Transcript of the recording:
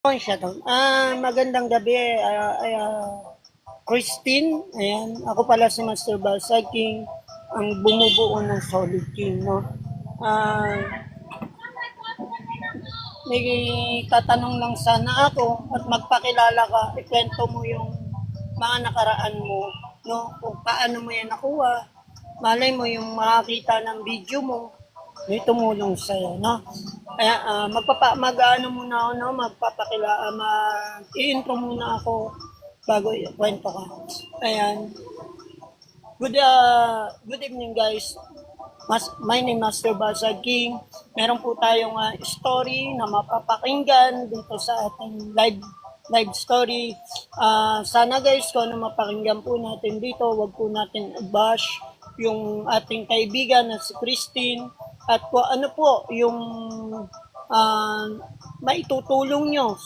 Oh, siya. Ah, magandang gabi, ay, ah, Christine. Ayan, ako pala si Master Balsag King, ang bumubuo ng Solid King, no? Ah, may tatanong lang sana ako at magpakilala ka, ikwento mo yung mga nakaraan mo, no? Kung paano mo yan nakuha, malay mo yung makakita ng video mo, may tumulong sa'yo, no? Kaya ah, magpapa mag-ano muna ako, no? Magpapakila, uh, mag-i-intro muna ako bago ikwento ka. Ayan. Good, uh, good evening guys. Mas, my name Master Basag King. Meron po tayong ah, story na mapapakinggan dito sa ating live live story. Ah, sana guys, kung ano mapakinggan po natin dito, wag po natin i-bash yung ating kaibigan na si Christine at kung ano po yung ah, maitutulong nyo